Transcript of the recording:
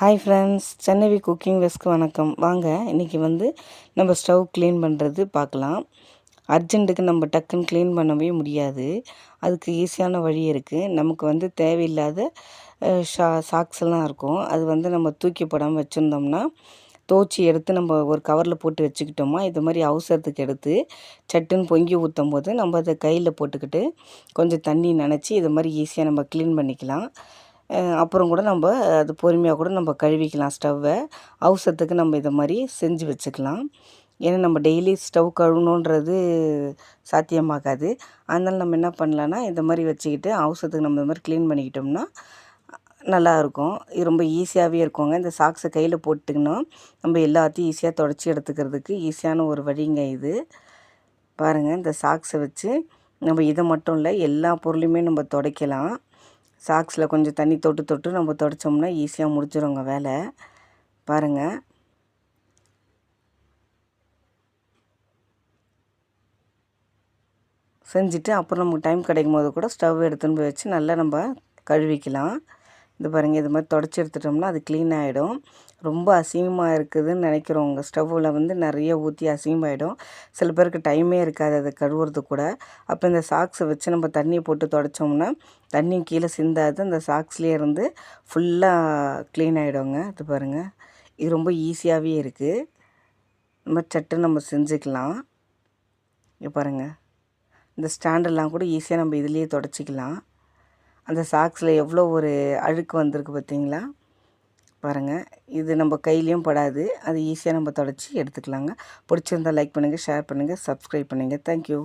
Hi friends Chennai cooking வெஸ்க்கு வணக்கம். வாங்க இன்றைக்கி வந்து நம்ம ஸ்டவ் க்ளீன் பண்ணுறது பார்க்கலாம். அர்ஜென்ட்டுக்கு நம்ம டக்குன்னு க்ளீன் பண்ணவே முடியாது. அதுக்கு ஈஸியான வழி இருக்குது நமக்கு வந்து தேவையில்லாத ஷா சாக்ஸ் எல்லாம் இருக்கும். அது வந்து நம்ம தூக்கி போடாமல் வச்சுருந்தோம்னா தோச்சி எடுத்து நம்ம ஒரு கவரில் போட்டு வச்சுக்கிட்டோமா இது மாதிரி அவசரத்துக்கு எடுத்து சட்டுன்னு பொங்கி ஊற்றும் போது நம்ம அதை கையில் போட்டுக்கிட்டு கொஞ்சம் தண்ணி நினச்சி இது மாதிரி ஈஸியாக நம்ம க்ளீன் பண்ணிக்கலாம். அப்புறம் கூட நம்ம அது பொறுமையாக கூட நம்ம கழுவிக்கலாம் ஸ்டவ்வை. அவசரத்துக்கு நம்ம இதை மாதிரி செஞ்சு வச்சுக்கலாம். ஏன்னா நம்ம டெய்லி ஸ்டவ் கழுவணுன்றது சாத்தியமாகாது. அதனால் நம்ம என்ன பண்ணலான்னா இந்த மாதிரி வச்சுக்கிட்டு அவசரத்துக்கு நம்ம இந்த மாதிரி க்ளீன் பண்ணிக்கிட்டோம்னா நல்லாயிருக்கும். இது ரொம்ப ஈஸியாகவே இருக்குங்க. இந்த சாக்ஸை கையில் போட்டுக்கணும் நம்ம எல்லாத்தையும் ஈஸியாக தொடச்சி எடுத்துக்கிறதுக்கு ஈஸியான ஒரு வழிங்க இது. பாருங்கள் இந்த சாக்ஸை வச்சு நம்ம இதை மட்டும் இல்லை எல்லா பொருளையுமே நம்ம துடைக்கலாம். சாக்ஸில் கொஞ்சம் தண்ணி தொட்டு தொட்டு நம்ம துடைச்சோம்னா ஈஸியாக முடிச்சிடுங்க வேலை. பாருங்கள் செஞ்சுட்டு அப்புறம் நமக்கு டைம் கிடைக்கும் போது கூட ஸ்டவ் எடுத்துன்னு போய் வச்சு நல்லா நம்ம கழுவிக்கலாம். இந்த பாருங்கள் இது மாதிரி தொடச்சி எடுத்துட்டோம்னா அது க்ளீன் ஆகிடும் ரொம்ப அசிங்கமாக இருக்குதுன்னு நினைக்கிறவங்க ஸ்டவ்வில் வந்து நிறைய ஊற்றி அசிங்கமாகிடும் சில பேருக்கு டைமே இருக்காது அதை கழுவுறது கூட. அப்போ இந்த சாக்ஸை வச்சு நம்ம தண்ணியை போட்டு தொடச்சோம்னா தண்ணியும் கீழே சிந்தாது அந்த சாக்ஸ்லேயே இருந்து ஃபுல்லாக க்ளீன் ஆகிடுங்க இது பாருங்கள் இது ரொம்ப ஈஸியாகவே இருக்குது இந்த மாதிரி சட்டு நம்ம செஞ்சுக்கலாம். இங்கே பாருங்கள் இந்த ஸ்டாண்டெல்லாம் கூட ஈஸியாக நம்ம இதுலேயே தொடச்சிக்கலாம். அந்த சாக்ஸில் எவ்வளோ ஒரு அழுக்கு வந்திருக்கு பார்த்தீங்களா பாருங்கள் இது நம்ம கையிலையும் படாது. அது ஈஸியாக நம்ம தொடச்சி எடுத்துக்கலாங்க. பிடிச்சிருந்தால் லைக் பண்ணுங்கள் ஷேர் பண்ணுங்கள் சப்ஸ்கிரைப் பண்ணுங்கள் தேங்க்யூ